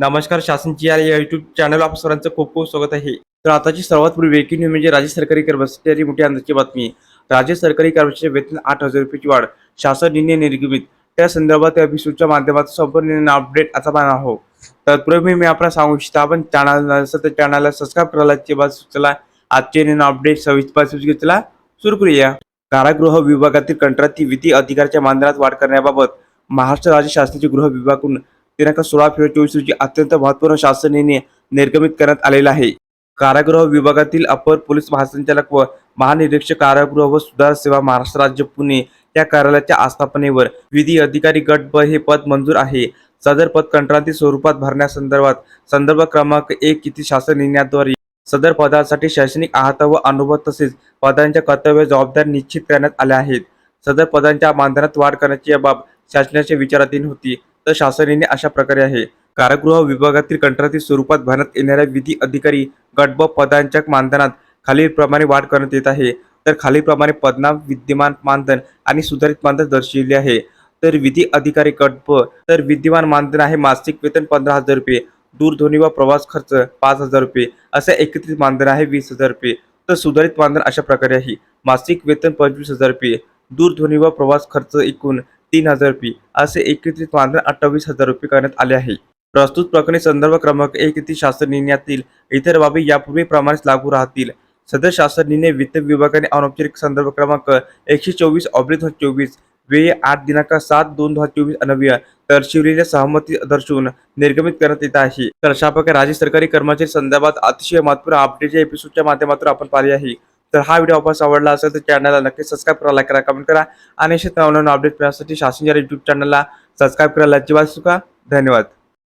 नमस्कार शासनची या YouTube channel आप सर्वांचं खूप खूप स्वागत आहे. तर आताची सर्वात पूर्वी ब्रेकिंग न्यूज म्हणजे राज्य सरकारी कर्मचारी मोठी आनंदाची बातमी. राज्य सरकारी कर्मचारी वेतन आठ हजार रुपयाची वाढ. शासन निर्णय निर्गमित. त्या संदर्भात अभिसूच्या माध्यमातून संपूर्ण अपडेट आता पाहणार आहोत. तत्पूर्वी मी आपल्याला सांगू इच्छितो आपण चॅनल तर चॅनलला सबस्क्राईब करायला बाद सुचला आजचे नवीन अपडेट सविस्तर चला सुरू करूया. कारागृह विभागातील कंत्राटी विधी अधिकाऱ्याच्या मानधनात वाढ करण्याबाबत महाराष्ट्र राज्य शासनाचे गृह विभागाकडून दिनांक सोळा फेब्रुवारी चोवीस रोजी अत्यंत महत्त्वपूर्ण शासनाने निर्गमित करण्यात आलेला आहे. कारागृह विभागातील अपर पोलीस महासंचालक व महानिरीक्षक कारागृह व सुधार सेवा महाराष्ट्र राज्य पुणे या कार्यालयाच्या आस्थापनेवर विधी अधिकारी गट ब हे पद मंजूर आहे. सदर पद कंत्राटी स्वरूपात भरण्यासंदर्भात संदर्भ क्रमांक एक किती शासन निर्णयाद्वारे सदर पदासाठी शैक्षणिक आहता व अनुभव तसेच पदांच्या कर्तव्य जबाबदार निश्चित करण्यात आल्या आहेत. सदर पदांच्या मानधनात वाढ करण्याची बाब शासनाच्या विचाराधीन होती. तर शासनाने अशा प्रकारे आहे. कारागृह विभागातील कंत्राटी स्वरूपात भरण्यात येणाऱ्या विधी अधिकारी गटब पदांच्या मानधनात खालीलप्रमाणे वाढ करण्यात येत आहे. तर खालीलप्रमाणे पदनाम विद्यमान मानधन आणि सुधारित मानधन दर्शविले आहे. तर विधी अधिकारी गट तर विद्यमान मानधन आहे मासिक वेतन पंधरा हजार रुपये दूरध्वनी व प्रवास खर्च पाच हजार रुपये असे एकत्रित मानधन आहे वीस हजार रुपये. तर सुधारित मानधन अशा प्रकारे आहे. मासिक वेतन पंचवीस हजार रुपये दूरध्वनी व प्रवास खर्च एकूण तीन हजार रुपये. असे एकत्रित मानधन अठ्ठावीस हजार रुपये करण्यात आले आहे. प्रस्तुत प्रकरणी संदर्भ क्रमांक एक येथील शासन निर्णयातील इतर बाबी यापूर्वीप्रमाणेच लागू राहतील. सदर शासन निर्णय वित्त विभागाने अनौपचारिक संदर्भ क्रमांक एकशे चोवीस ऑब्लिक चोवीस वेळ आठ दिनांक सात दोन दोन हजार चोवीस अनव्य दर्शविलेल्या सहमती दर्शवून निर्गमित करण्यात येत आहे. तर अशा प्रकारे राज्य सरकारी कर्मचारी संदर्भात अतिशय महत्त्वपूर्ण अपडेटच्या एपिसोडच्या माध्यमातून आपण पाहिले आहे. तर हा व्हिडिओ आपण आवडला असेल तर चॅनलला नक्की सबस्क्राईब करा लाईक करा कमेंट करा. आणि असे नवनवीन अपडेट मिळण्यासाठी शासन युट्यूब चॅनलला सबस्क्राईब करायला अजिबात चुका धन्यवाद.